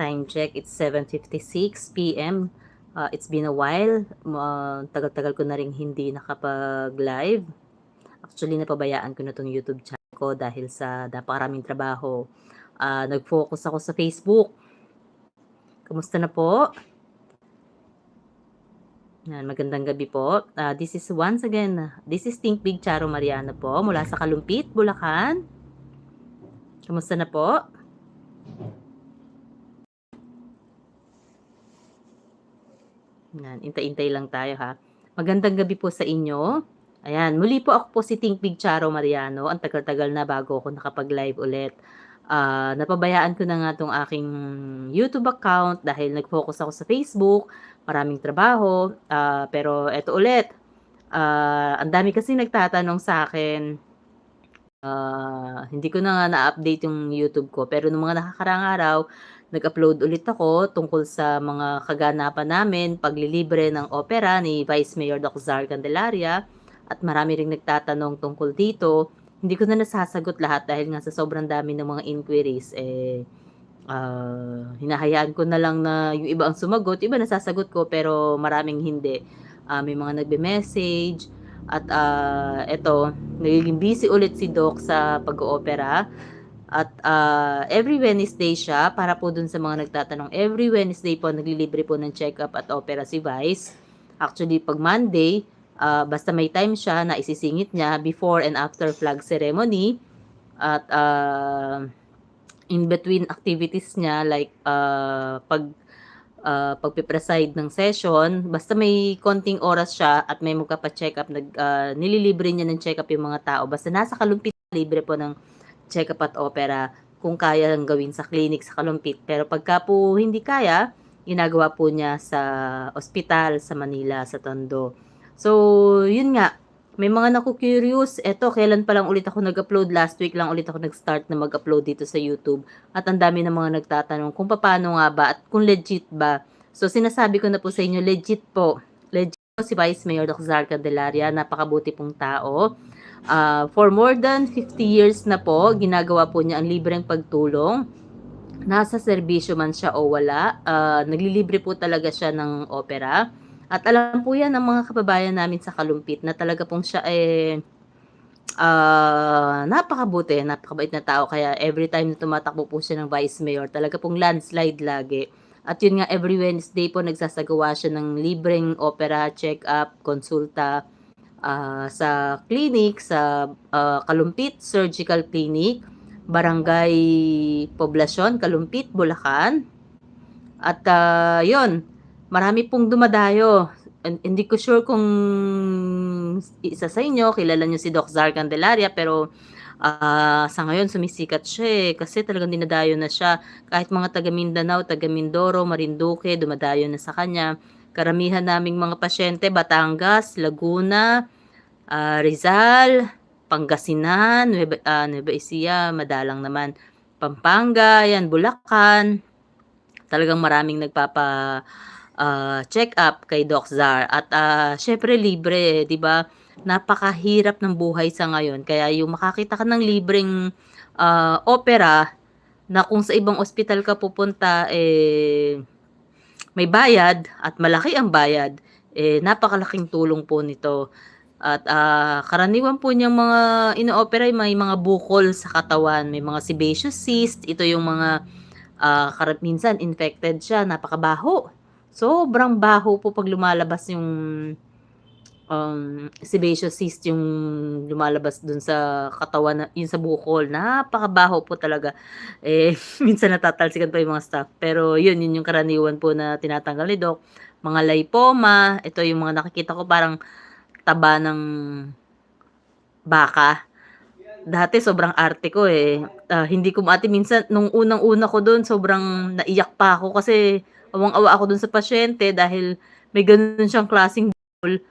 time check, it's 7.56 p.m. Uh, it's been a while. Uh, tagal-tagal ko na rin hindi nakapag-live. Actually, napabayaan ko na tong YouTube channel ko dahil sa napakaraming trabaho. Uh, nag-focus ako sa Facebook. Kamusta na po? Yan, magandang gabi po. Uh, this is once again, this is Think Big Charo Mariana po mula sa Kalumpit, Bulacan. Kamusta na po? Yan, intay-intay lang tayo ha. Magandang gabi po sa inyo. Ayan, muli po ako po si Think Big Charo Mariano. Ang tagal-tagal na bago ako nakapag-live ulit. Uh, napabayaan ko na nga tong aking YouTube account dahil nag-focus ako sa Facebook. Maraming trabaho. Uh, pero eto ulit. Uh, ang dami kasi nagtatanong sa akin. Uh, hindi ko na nga na-update yung YouTube ko. Pero nung mga nakakarang araw, nag-upload ulit ako tungkol sa mga kaganapan namin, paglilibre ng opera ni Vice Mayor Doc Zar Candelaria at marami ring nagtatanong tungkol dito. Hindi ko na nasasagot lahat dahil nga sa sobrang dami ng mga inquiries eh uh, hinahayaan ko na lang na yung iba ang sumagot, iba nasasagot ko pero maraming hindi. Uh, may mga nagbe-message at uh, eto, nagiging busy ulit si Doc sa pag-oopera at uh, every Wednesday siya, para po dun sa mga nagtatanong, every Wednesday po naglilibre po ng check-up at opera si Vice. Actually, pag Monday, uh, basta may time siya na isisingit niya before and after flag ceremony. At uh, in between activities niya, like uh, pag uh, pagpipreside ng session, basta may konting oras siya at may magpa-check up, nag, uh, nililibre niya ng check up yung mga tao. Basta nasa kalumpit, libre po ng check-up at opera kung kaya lang gawin sa clinic sa Kalumpit. Pero pagka po hindi kaya, ginagawa po niya sa ospital sa Manila, sa Tondo. So, yun nga, may mga naku-curious, eto, kailan pa lang ulit ako nag-upload, last week lang ulit ako nag-start na mag-upload dito sa YouTube. At ang dami ng mga nagtatanong kung paano nga ba at kung legit ba. So, sinasabi ko na po sa inyo, legit po. Legit po si Vice Mayor Zar Candelaria, napakabuti pong tao. Uh, for more than 50 years na po, ginagawa po niya ang libreng pagtulong. Nasa serbisyo man siya o wala, uh, naglilibre po talaga siya ng opera. At alam po yan ng mga kababayan namin sa Kalumpit na talaga pong siya eh, uh, napakabuti, napakabait na tao. Kaya every time na tumatakbo po siya ng vice mayor, talaga pong landslide lagi. At yun nga, every Wednesday po nagsasagawa siya ng libreng opera, check-up, konsulta, uh, sa clinic, sa uh, Kalumpit Surgical Clinic, Barangay Poblasyon, Kalumpit, Bulacan. At uh, yon marami pong dumadayo. Hindi ko sure kung isa sa inyo, kilala nyo si Doc Zar Candelaria, pero uh, sa ngayon sumisikat siya eh, kasi talagang dinadayo na siya. Kahit mga taga Mindanao, taga Mindoro, Marinduque, dumadayo na sa kanya. Karamihan naming mga pasyente, Batangas, Laguna, uh, Rizal, Pangasinan, Nueva, uh, Nueva Ecija, madalang naman. Pampanga, yan, Bulacan. Talagang maraming nagpapa uh, check up kay Doc Zar. At uh, syempre libre, 'di ba? Napakahirap ng buhay sa ngayon. Kaya yung makakita ka ng libreng uh, opera na kung sa ibang ospital ka pupunta eh may bayad at malaki ang bayad, eh, napakalaking tulong po nito. At uh, karaniwan po niyang mga ino-opera may mga bukol sa katawan, may mga sebaceous cyst, ito yung mga uh, minsan infected siya, napakabaho. Sobrang baho po pag lumalabas yung um, sebaceous cyst yung lumalabas dun sa katawan, na, yun sa bukol. Napakabaho po talaga. Eh, minsan natatalsikan pa yung mga staff. Pero yun, yun yung karaniwan po na tinatanggal ni Doc. Mga lipoma, ito yung mga nakikita ko parang taba ng baka. Dati sobrang arte ko eh. Uh, hindi ko maati minsan nung unang-una ko doon sobrang naiyak pa ako kasi awang-awa ako doon sa pasyente dahil may ganun siyang klaseng bukol.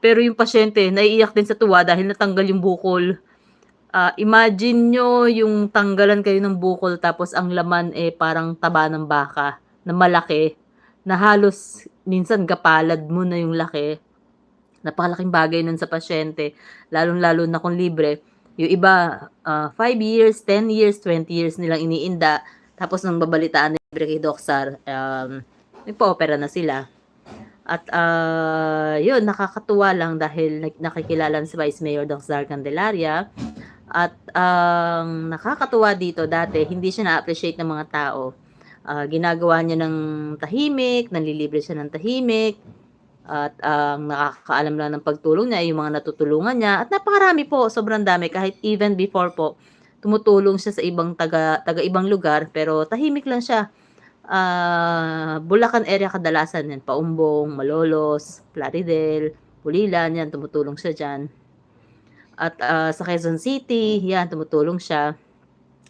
Pero yung pasyente naiiyak din sa tuwa dahil natanggal yung bukol. Uh, imagine nyo yung tanggalan kayo ng bukol tapos ang laman eh parang taba ng baka na malaki na halos minsan gapalad mo na yung laki Napakalaking bagay nun sa pasyente, lalong-lalo na kung libre. Yung iba, 5 uh, ah, years, 10 years, 20 years nilang iniinda, tapos nang babalitaan Doc Sar, um, nagpa-opera na sila. At ah, yun, nakakatuwa lang dahil nak- nakikilala si Vice Mayor Doc Sar Candelaria. At ang nakakatuwa dito dati, hindi siya na-appreciate ng mga tao. Ah, ginagawa niya ng tahimik, nanlilibre siya ng tahimik. At ang nakakaalam lang ng pagtulong niya ay yung mga natutulungan niya. At napakarami po, sobrang dami. Kahit even before po, tumutulong siya sa ibang taga, taga ibang lugar. Pero tahimik lang siya. Ah, Bulacan area kadalasan yan. Paumbong, Malolos, Plaridel, Pulilan, yan, tumutulong siya dyan. At ah, sa Quezon City, yan, tumutulong siya.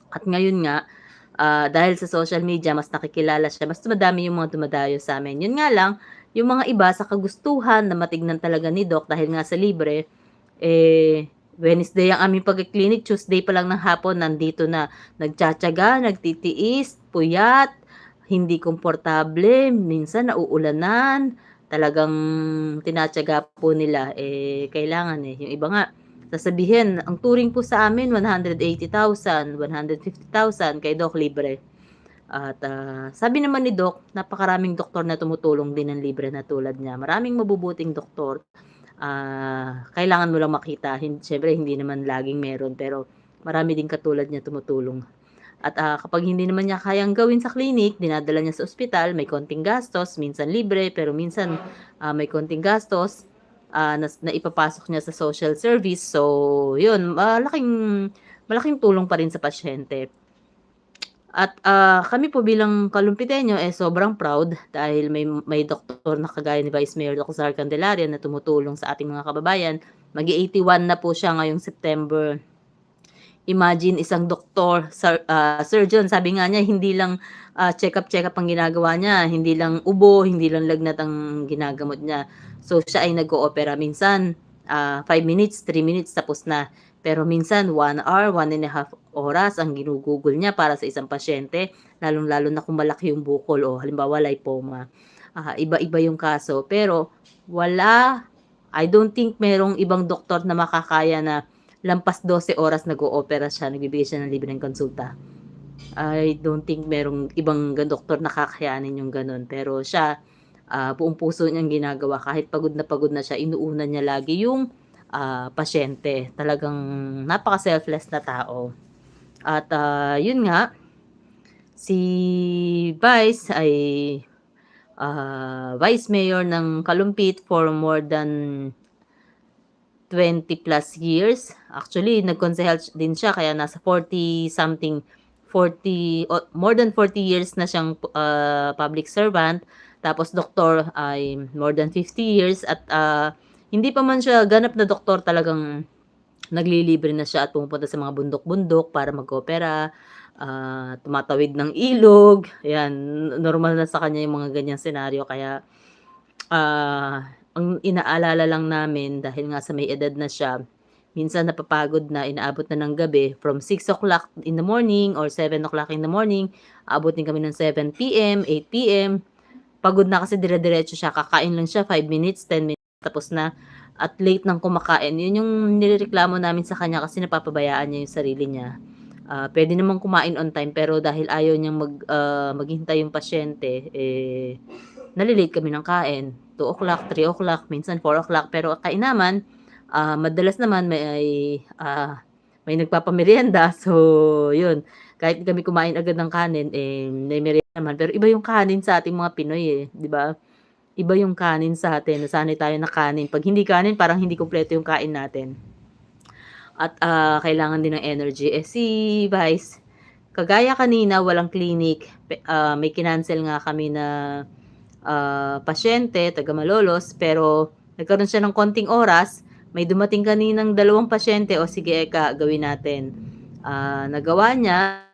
At ngayon nga, ah, dahil sa social media, mas nakikilala siya, mas madami yung mga dumadayo sa amin. Yun nga lang, yung mga iba sa kagustuhan na matignan talaga ni Doc dahil nga sa libre, eh, Wednesday ang aming pag-clinic, Tuesday pa lang ng hapon, nandito na, nagtsatsaga, nagtitiis, puyat, hindi komportable, minsan nauulanan, talagang tinatsaga po nila, eh, kailangan eh. Yung iba nga, sasabihin, ang turing po sa amin, 180,000, 150,000, kay Doc libre. At ah, sabi naman ni Doc, napakaraming doktor na tumutulong din ng libre na tulad niya. Maraming mabubuting doktor. Ah, kailangan mo lang makita. Siyempre, hindi naman laging meron, pero marami din katulad niya tumutulong. At ah, kapag hindi naman niya kayang gawin sa clinic, dinadala niya sa ospital, may konting gastos, minsan libre, pero minsan ah, may konting gastos ah, na, na ipapasok niya sa social service. So, yun, malaking, malaking tulong pa rin sa pasyente. At ah, kami po bilang Kalumpitenyo eh sobrang proud dahil may may doktor na kagaya ni Vice Mayor. Sar Candelaria na tumutulong sa ating mga kababayan. Magi-81 na po siya ngayong September. Imagine isang doktor, sur- ah, surgeon, sabi nga niya hindi lang ah, check-up check-up ang ginagawa niya, hindi lang ubo, hindi lang lagnat ang ginagamot niya. So siya ay nag-oopera minsan 5 minutes, 3 minutes tapos na. Pero minsan 1 hour, 1 and a half oras ang ginugugol niya para sa isang pasyente, lalong-lalo na kung malaki yung bukol o halimbawa lipoma. Ah, iba-iba yung kaso. Pero wala, I don't think merong ibang doktor na makakaya na lampas 12 oras nag-oopera siya, nagbibigay siya ng libreng konsulta. I don't think merong ibang doktor na kakayanin yung ganun. Pero siya, ah, buong puso niyang ginagawa. Kahit pagod na pagod na siya, inuuna niya lagi yung ah, pasyente. Talagang napaka-selfless na tao. At ah, yun nga, si Vice ay ah, Vice Mayor ng Kalumpit for more than 20 plus years. Actually, nagkonsehal din siya kaya nasa 40 something 40 o- more than 40 years na siyang ah, public servant. Tapos doktor ay more than 50 years at ah, hindi pa man siya ganap na doktor talagang naglilibre na siya at pumupunta sa mga bundok-bundok para mag-opera, ah, tumatawid ng ilog. Ayan, normal na sa kanya yung mga ganyang senaryo kaya ah, ang inaalala lang namin dahil nga sa may edad na siya, minsan napapagod na, inaabot na ng gabi from 6 o'clock in the morning or 7 o'clock in the morning, aabot din kami ng 7 p.m., 8 p.m. Pagod na kasi dire-diretso siya, kakain lang siya 5 minutes, 10 minutes, tapos na at late nang kumakain. Yun yung nirereklamo namin sa kanya kasi napapabayaan niya yung sarili niya. Ah, pwede namang kumain on time pero dahil ayaw niyang mag, ah, maghintay yung pasyente, eh, nalilate kami ng kain. 2 o'clock, 3 o'clock, minsan 4 o'clock. Pero kainaman, ah, madalas naman may, ah, may nagpapamerienda. So, yun. Kahit kami kumain agad ng kanin, eh, may merienda naman. Pero iba yung kanin sa ating mga Pinoy eh. ba? Iba yung kanin sa atin. Nasanay tayo na kanin. Pag hindi kanin, parang hindi kompleto yung kain natin. At ah, kailangan din ng energy. Eh si Vice, kagaya kanina, walang clinic. Ah, may kinancel nga kami na ah, pasyente, taga Malolos, pero nagkaroon siya ng konting oras. May dumating kaninang dalawang pasyente, o sige Eka, gawin natin. Ah, nagawa niya,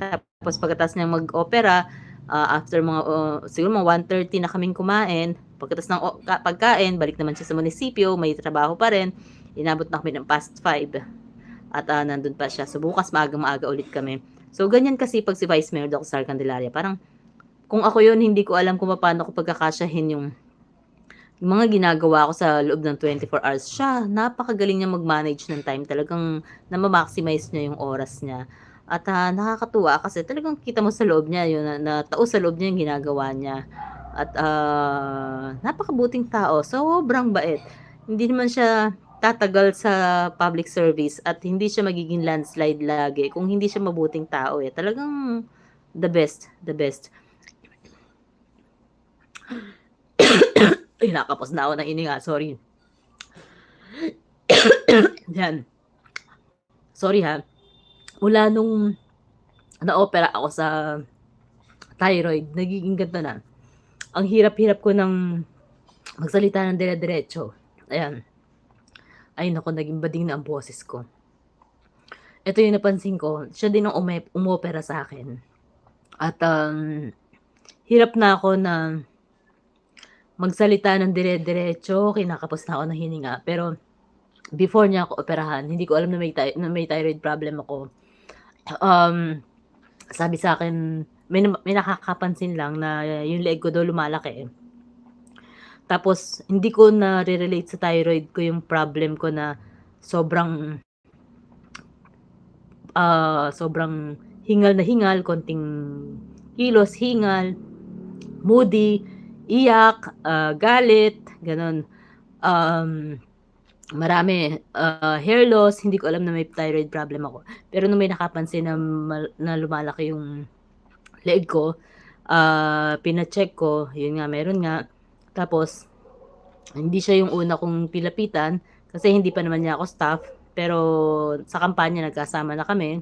tapos pagkatas niya mag-opera, ah, after mga, oh, siguro mga 1.30 na kaming kumain, pagkatas ng ka- pagkain, balik naman siya sa munisipyo, may trabaho pa rin, inabot na kami ng past 5. At ah, nandun pa siya. So bukas maaga-maaga ulit kami. So ganyan kasi pag si Vice Mayor Dr. Sar Candelaria, parang kung ako yun, hindi ko alam kung paano ko pagkakasyahin yung, mga ginagawa ko sa loob ng 24 hours. Siya, napakagaling niya mag-manage ng time. Talagang na-maximize niya yung oras niya. At, ah, nakakatuwa kasi talagang kita mo sa loob niya yun na na tao sa loob niya yung ginagawa niya. At, ah, napakabuting tao, sobrang bait. Hindi naman siya tatagal sa public service at hindi siya magiging landslide lagi kung hindi siya mabuting tao, eh. Talagang the best, the best. Ay, nakakapos na ako ng hininga, sorry. Yan. Sorry, ha. Mula nung na-opera ako sa thyroid, nagiging ganito na. Ang hirap-hirap ko ng magsalita ng dire-diretso. Ayan. Ay naku, naging bading na ang boses ko. Ito yung napansin ko, siya din ang umopera sa akin. At, um, hirap na ako na magsalita ng dire-diretso, kinakapos na ako ng hininga. Pero before niya ako operahan, hindi ko alam na may ty na may thyroid problem ako. Um, sabi sa'kin, may na may nakakapansin lang na yung leeg ko daw lumalaki. Tapos hindi ko nare-relate sa thyroid ko yung problem ko na sobrang ah, sobrang hingal na hingal, konting kilos, hingal, moody, iyak, ah, galit, gano'n. Um, marami, ah, hair loss, hindi ko alam na may thyroid problem ako. Pero nung may nakapansin na na lumalaki yung leeg ko, ah, pina-check ko, yun nga meron nga. Tapos hindi siya yung una kong pilapitan kasi hindi pa naman niya ako staff, pero sa kampanya nagkasama na kami.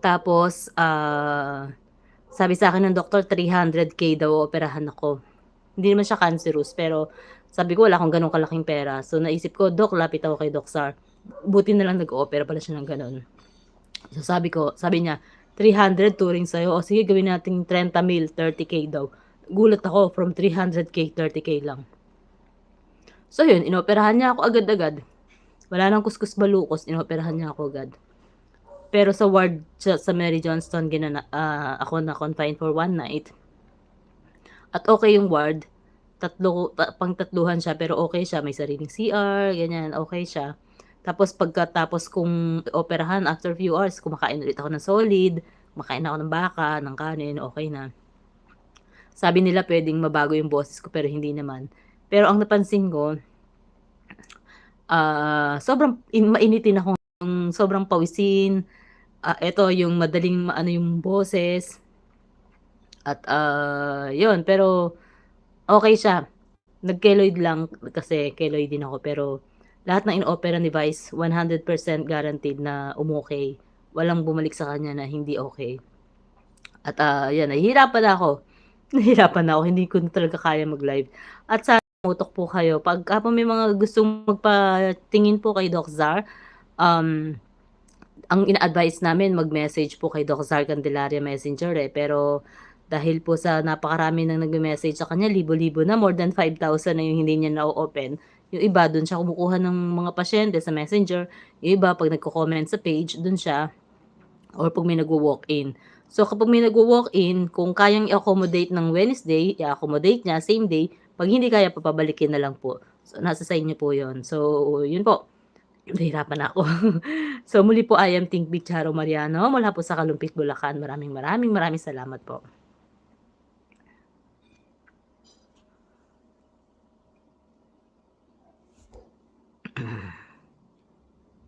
Tapos, ah, sabi sa'kin ng doktor 300K daw ooperahan ako. Hindi naman siya cancerous pero sabi ko wala akong gano'ng kalaking pera. So naisip ko, "Dok, lapit ako kay Doc Sar." Buti na lang nag-o-opera pala siya ng gano'n. So sabi ko sabi niya, "300 touring sa'yo, o sige gawin nating 30,000, 30K daw." Gulat ako from 300K, 30K lang. So yun, inoperahan niya ako agad-agad. Wala ng kuskus-balukos, inoperahan niya ako agad. Pero sa ward sa sa Mary Johnston ginana ah, ako na-confine for 1 night. At okey yung ward, tatlo ta pang-tatluhan siya pero okey siya, may sariling CR, ganyan, okey siya. Tapos pagkatapos kong operahan after few hours kumakain ulit ako ng solid, kumakain ako ng baka, ng kanin, okey na. Sabi nila puwedeng mabago yung boses ko pero hindi naman. Pero ang napansin ko ah, sobrang in mainitin akong sobrang pawisin, ah, eto yung madaling maano yung boses. At, ah, yun pero okey siya. Nag-keloid lang kasi keloid din ako pero lahat ng inopera ni Vice 100% guaranteed na umokey. Walang bumalik sa kanya na hindi okey. At, ah, yan nahihirapan na ako. Nahihirapan na ako, hindi ko na talaga kaya mag-live. At sana tumutok po kayo pagka po may mga gustong magpatingin po kay Doc Zar, um, ang ina-advice namin mag-message po kay Doc Zar Candelaria Messenger, eh. Pero dahil po sa napakarami ng nagme-message sa kanya, libo-libo na, more than 5,000 na yung hindi niya na-o-open. Yung iba dun siya kumukuha ng mga pasyente sa Messenger, yung iba 'pag nagko-comment sa page dun siya or 'pag may nagwo-walk-in. So kapag may nagwo-walk-in, kung kayang i-accommodate ng Wednesday, i-accommodate niya same day, 'pag hindi kaya papabalikin na lang po. So nasa sa inyo po yun. So yun po, nahihirapan na ako. So muli po I am Think Big Charo Mariano mula po sa Kalumpit, Bulacan. Maraming, maraming, maraming salamat po.